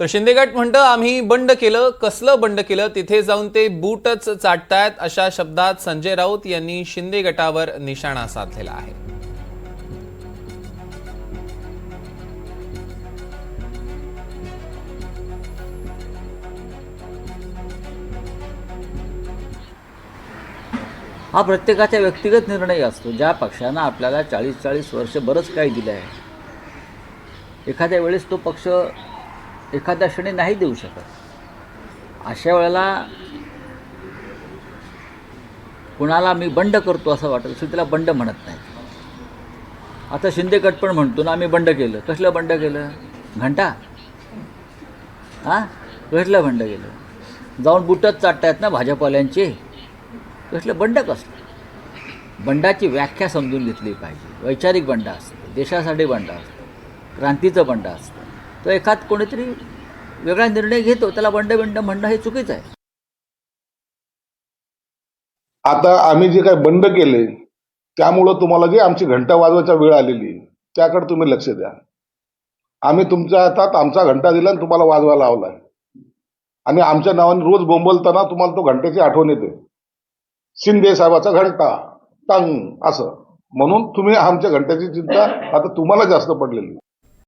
तर शिंदेगट म्हणतं आम्ही बंड केलं कसलं बंड केलं तिथे जाऊन ते बूटच चाटतायत अशा शब्दात संजय राऊत यांनी शिंदे गटावर निशाणा साधलेला आहे. हा प्रत्येकाचा व्यक्तिगत निर्णय असतो. ज्या पक्षानं आपल्याला चाळीस चाळीस वर्ष बरंच काही दिलं आहे. एखाद्या वेळेस तो पक्ष एखाद्या क्षणी नाही देऊ शकत. अशा वेळेला कुणाला मी बंड करतो असं वाटत असेल त्याला बंड म्हणत नाही. आता शिंदे गट पण म्हणतो ना आम्ही बंड केलं. कसलं बंड केलं? घंटा? हां? कसलं बंड केलं? जाऊन बुटच चाटतायत ना भाजपवाल्यांचे? कसलं बंड कसलं? बंडाची व्याख्या समजून घेतली पाहिजे. वैचारिक बंड असतं देशासाठी बंड असतं क्रांतीचं बंड असतं. तर एखाद कोणीतरी वेगळा निर्णय घेतो त्याला बंड बिंड म्हणणं हे चुकीचं आहे. आता आम्ही जे काय बंड केले त्यामुळं तुम्हाला जी आमची घंटा वाजवायची वेळ आलेली त्याकडे तुम्ही लक्ष द्या. आम्ही तुमच्या हातात आमचा घंटा दिला आणि तुम्हाला वाजवायला लावलाय. आणि आमच्या नावाने रोज बोंबलताना तुम्हाला तो घंट्याची आठवण येते. शिंदे साहेबाचा घंटा टंग असं. म्हणून तुम्ही आमच्या घंट्याची चिंता आता तुम्हाला जास्त पडलेली